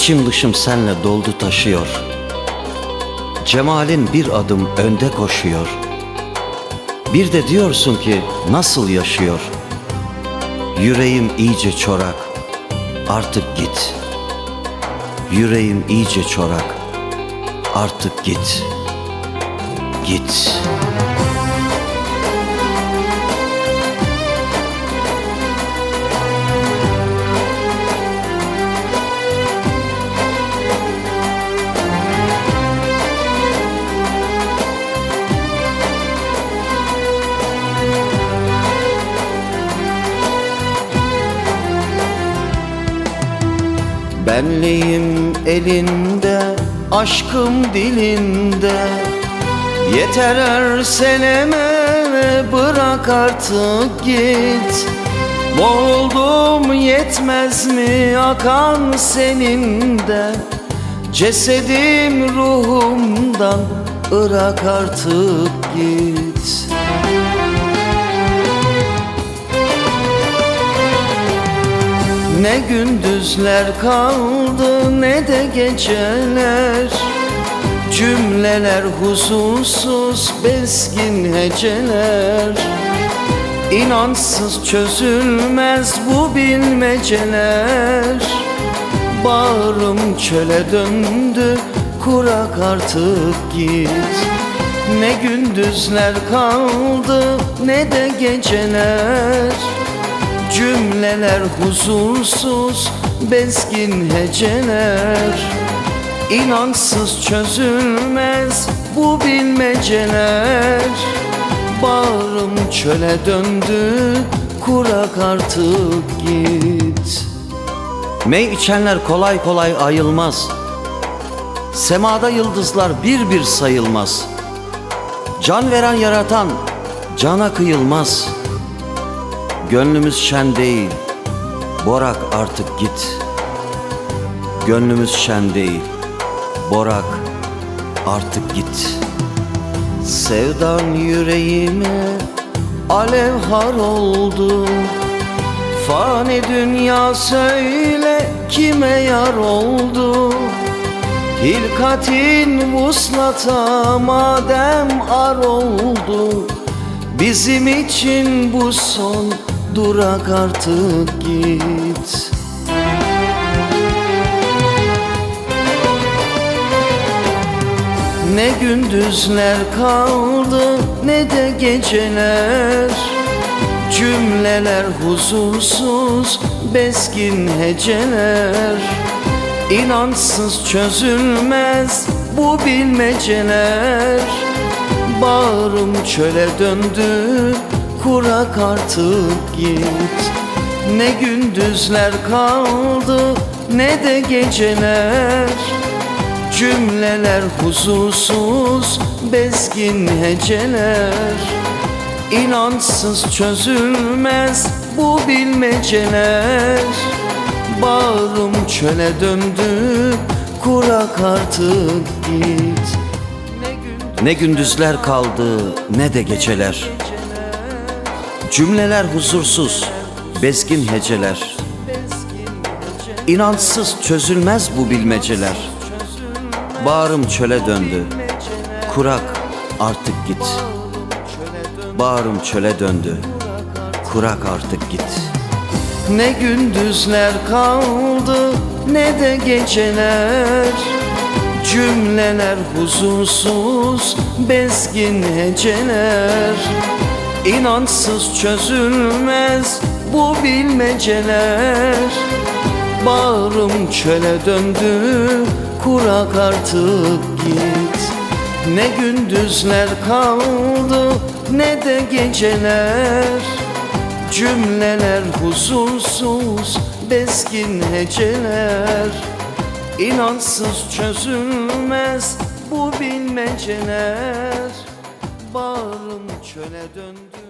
İçim dışım senle doldu taşıyor? Cemalin bir adım önde koşuyor. Bir de diyorsun ki nasıl yaşıyor? Yüreğim iyice çorak Artık git. Yüreğim iyice çorak Artık git. Git Benliğim elinde, aşkım dilinde. Yeter erseleme, bırak artık git. Boğuldum yetmez mi akan senin de Cesedim ruhumdan ırak artık git Ne gündüzler kaldı ne de geceler. Cümleler huzursuz bezgin heceler. İnansız çözülmez bu bilmeceler. Bağrım çöle döndü kurak artık git. Ne gündüzler kaldı ne de geceler Cümleler huzursuz bezgin heceler. İnansız çözülmez bu bilmeceler. Bağrım çöle döndü kurak artık git. Mey içenler kolay kolay ayılmaz. Semada yıldızlar bir bir sayılmaz. Can veren yaratan cana kıyılmaz Gönlümüz şen değil. Borak artık git. Gönlümüz şen değil. Borak artık git. Sevdan yüreğime alev har oldu. Fani dünya söyle kime yar oldu. Hilkatin vuslata madem ar oldu. Bizim için bu son durak artık git. Ne gündüzler kaldı ne de geceler. Cümleler huzursuz bezgin heceler. İnansız çözülmez bu bilmeceler. Bağrım çöle döndü kurak artık git. Ne gündüzler kaldı ne de geceler. Cümleler huzursuz bezgin heceler. İnansız çözülmez bu bilmeceler. Bağrım çöle döndü kurak artık git. Ne gündüzler kaldı ne de geceler Cümleler huzursuz bezgin heceler. İnansız çözülmez bu bilmeceler. Bağrım çöle döndü Kurak artık git. Bağrım çöle döndü Kurak artık git. Ne gündüzler kaldı ne de geceler. Cümleler huzursuz bezgin heceler İnansız çözülmez bu bilmeceler. Bağrım çöle döndü kurak artık git. Ne gündüzler kaldı ne de geceler. Cümleler huzursuz bezgin heceler. İnansız çözülmez bu bilmeceler Bağrım çöle döndü